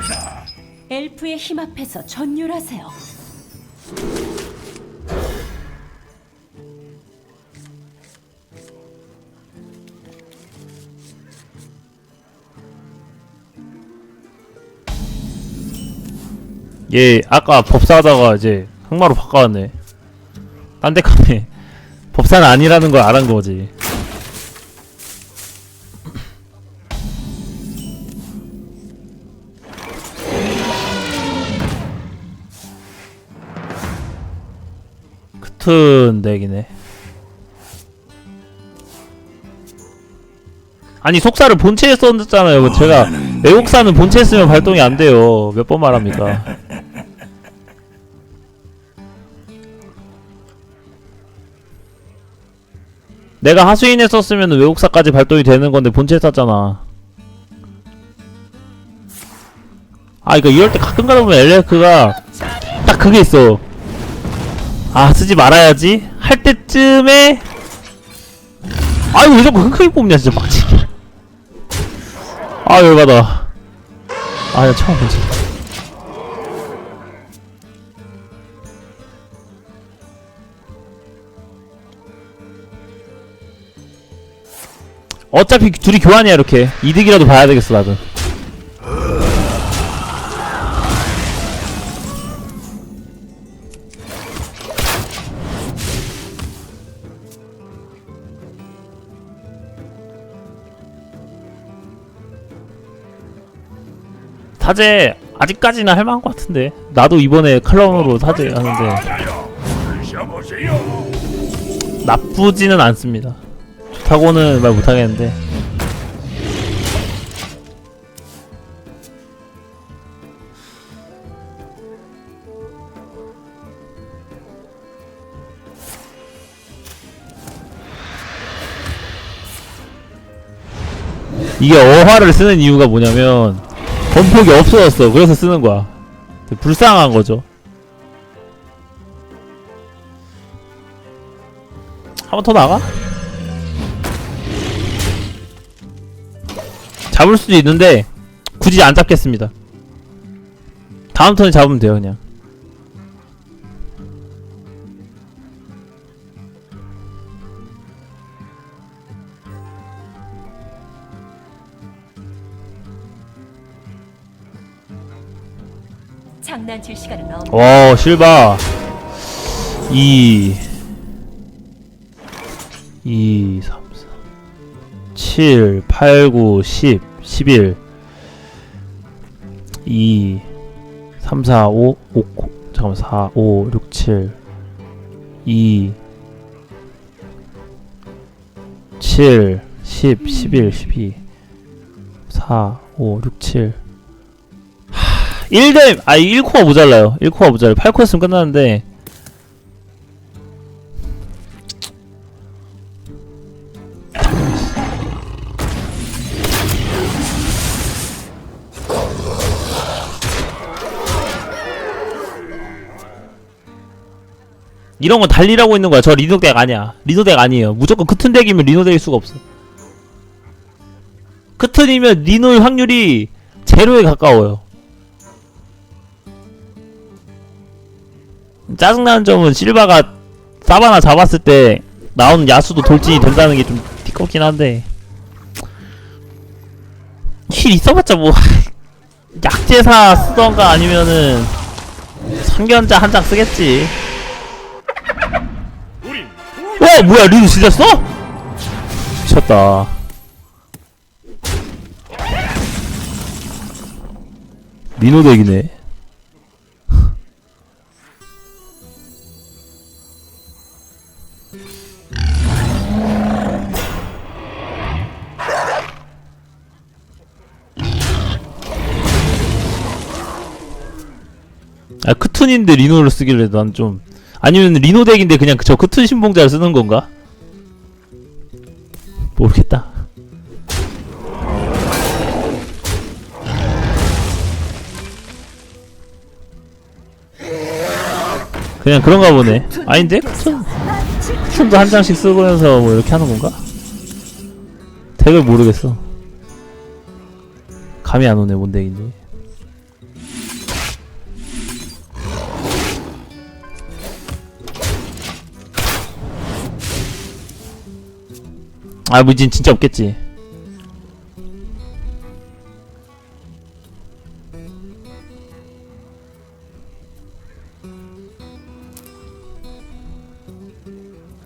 것이다. 엘프의 힘 앞에서 전율하세요. 얘 아까 법사하다가 이제 흑마로 바꿔왔네 딴 데 가네 법사는 아니라는 걸 알은 거지 크튼 덱이네. 아니 속사를 본체에 썼잖아요. 그 제가 외국사는 본체에 쓰면 발동이 안 돼요. 몇 번 말합니까? 내가 하수인에 썼으면 외국사까지 발동이 되는 건데 본체에 썼잖아. 아 이거 이럴 때 가끔 가다 보면 엘레크가 딱 그게 있어. 아 쓰지 말아야지 할 때쯤에 아이고 왜 자꾸 흔크게 뽑냐 진짜 빡치게. 아 열받아. 아야 처음 보지. 어차피 둘이 교환이야 이렇게 이득이라도 봐야 되겠어 나도 사제 아직까지는 할만한 것 같은데. 나도 이번에 칼럼으로 사제 하는데. 나쁘지는 않습니다. 좋다고는 말 못하겠는데. 이게 어화를 쓰는 이유가 뭐냐면 번폭이 없어졌어. 그래서 쓰는 거야. 불쌍한 거죠. 한 번 더 나가? 잡을 수도 있는데 굳이 안 잡겠습니다. 다음 턴에 잡으면 돼요 그냥 장난칠 시간은 없. 와 실바 2 2 3 4 7 8 9 10 11 2 3 4 5 5 잠깐만 4 5 6 7 2 7 10 11 12 4 5 6 7 1대 아 1코가 모자라요. 1코가 모자라요. 8코 했으면 끝나는데. 이런 건 달리라고 있는 거야. 저 리노 덱 아니야. 리노 덱 아니에요. 무조건 크튼 덱이면 리노 덱일 수가 없어. 크튼이면 리노의 확률이 제로에 가까워요 짜증나는 점은 실바가 사바나 잡았을 때 나오는 야수도 돌진이 된다는 게좀 띠껍긴 한데. 힐 있어봤자 뭐 약제사 쓰던가 아니면은 상견자 한 장 쓰겠지. 와 뭐야 리도 진짜 써? 미쳤다. 리노덱이네 아 크툰인데 리노를 쓰길래 난 좀 아니면 리노 덱인데 그냥 저 크툰 신봉자를 쓰는 건가? 모르겠다. 그냥 그런가 보네. 아닌데? 크툰 캡슐도 한 장씩 쓰고면서 뭐 이렇게 하는 건가? 덱을 모르겠어. 감이 안 오네, 뭔 덱인지. 아, 뭐, 진, 진짜 없겠지.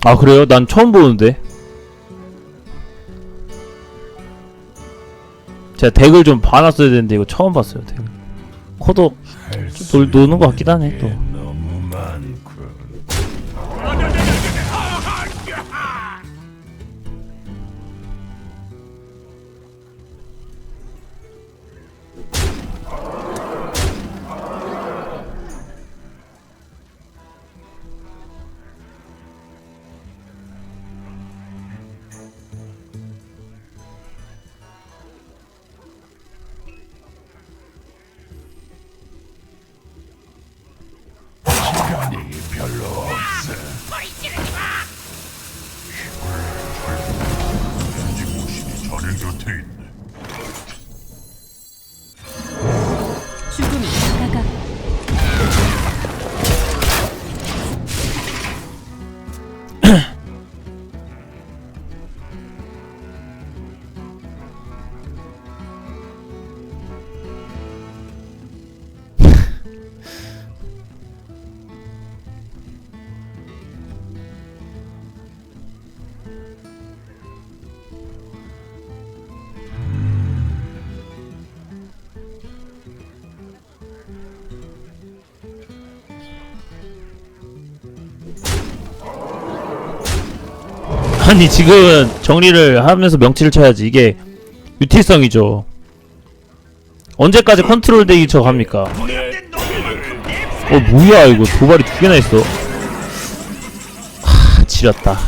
아 그래요? 난 처음 보는데. 제가 덱을 좀 봐놨어야 되는데 이거 처음 봤어요 덱. 코도 좀 놀, 노는 것 같긴 하네 또 별로 없어. 현지무신이 저를 곁에 있네. 죽음이 다가가 아니 지금은 정리를 하면서 명치를 쳐야지. 이게 유틸성이죠. 언제까지 컨트롤 대기 쳐 갑니까? 어 뭐야 이거 도발이 두 개나 있어. 하 지렸다